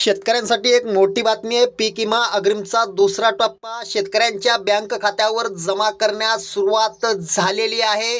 शेतकऱ्यांसाठी एक मोठी बातमी आहे. पीक विमा अग्रिमचा दुसरा टप्पा शेतकऱ्यांच्या बँक खात्यावर जमा करण्यास सुरुवात झालेली आहे.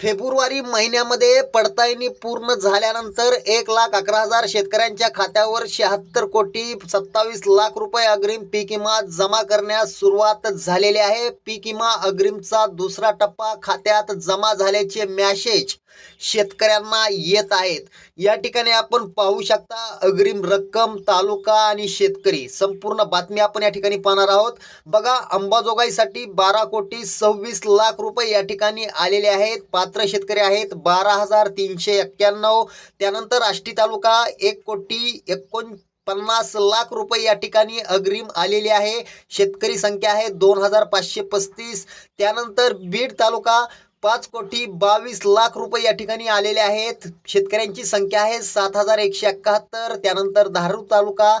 फेब्रुवारी महिन्यामध्ये पडताळणी पूर्ण झाल्यानंतर एक लाख अकरा हजार शेतकऱ्यांच्या खात्यावर शहात्तर कोटी सत्तावीस लाख रुपये अग्रिम पीक विमा जमा करण्यास सुरुवात झालेली आहे. पीक विमा अग्रिमचा दुसरा टप्पा खात्यात जमा झाल्याचे मॅसेज शेतकऱ्यांना येत आहेत. या ठिकाणी आपण पाहू शकता अग्रिम रक्कम तालुका आणि शेतकरी. संपूर्ण बातमी आपण या ठिकाणी पाहणार आहोत. बघा अंबाजोगाईसाठी बारा कोटी सव्वीस लाख रुपये या ठिकाणी आलेले आहेत. पाच पात्र शेतकरी आहेत बारा हजार तीनशे एक्क्याण्णव. त्यानंतर आष्टी तालुका एक कोटी एकोण पन्नास लाख रुपये या ठिकाणी अग्रिम आलेली आहे. शेतकरी संख्या आहे दोन हजार पाचशे पस्तीस. त्यानंतर बीड तालुका पाच कोटी बावीस लाख रुपये या ठिकाणी आलेले आहेत. शेतकऱ्यांची संख्या आहे सात हजार एकशे एकाहत्तर त्यानंतर धारूर तालुका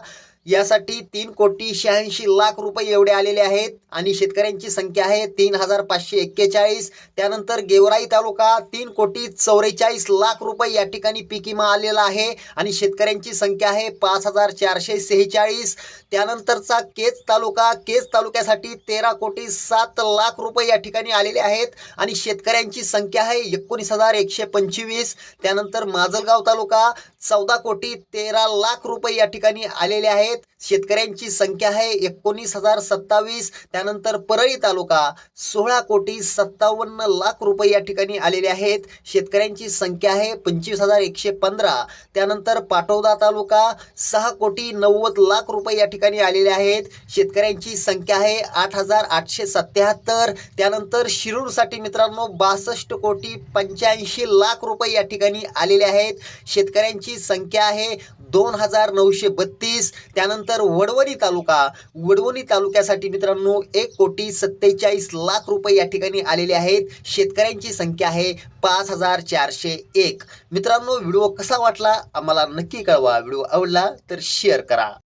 यासाठी तीन कोटी शहाऐंशी लाख रुपये एवढे आलेले आहेत आणि शेतकऱ्यांची संख्या आहे तीन हजार पाचशे एक्केचाळीस. त्यानंतर गेवराई तालुका तीन कोटी चौवेचाळीस लाख रुपये या ठिकाणी पीक विमा आलेला आहे आणि शेतकऱ्यांची संख्या आहे पाच हजार चारशे सेहेचाळीस. त्यानंतरचा केज तालुका केज तालुक्यासाठी तेरा कोटी सात लाख रुपये या ठिकाणी आलेले आहेत आणि शेतकऱ्यांची संख्या आहे एकोणीस हजार एकशे पंचवीस. त्यानंतर माजलगाव तालुका चौदा कोटी तेरा लाख रुपये या ठिकाणी आलेले आहेत. शेतकऱ्यांची संख्या आहे एकोणीस हजार सत्तावीस. त्यानंतर परळी तालुका सोळा कोटी सत्तावन्न लाख रुपये या ठिकाणी आलेले आहेत. शेतकऱ्यांची संख्या आहे पंचवीस हजार एकशे पंधरा. त्यानंतर पाटोदा तालुका सहा कोटी नव्वद लाख रुपये या ठिकाणी आलेले आहेत. शेतकऱ्यांची संख्या आहे आठ हजार आठशे सत्याहत्तर. त्यानंतर शिरूरसाठी मित्रांनो बासष्ट कोटी पंच्याऐंशी लाख रुपये या ठिकाणी आलेले आहेत. शेतकऱ्यांची संख्या आहे दोन हजार नऊशे बत्तीस. त्यानंतर वडवणी तालुका. वडवणी तालुक्यासाठी मित्रांनो एक कोटी सत्तेचाळीस लाख रुपये या ठिकाणी आलेले आहेत. शेतकऱ्यांची संख्या आहे पाच हजार चारशे एक. मित्रांनो व्हिडिओ कसा वाटला? आम्हाला नक्की कळवा. व्हिडिओ आवडला तर शेअर करा.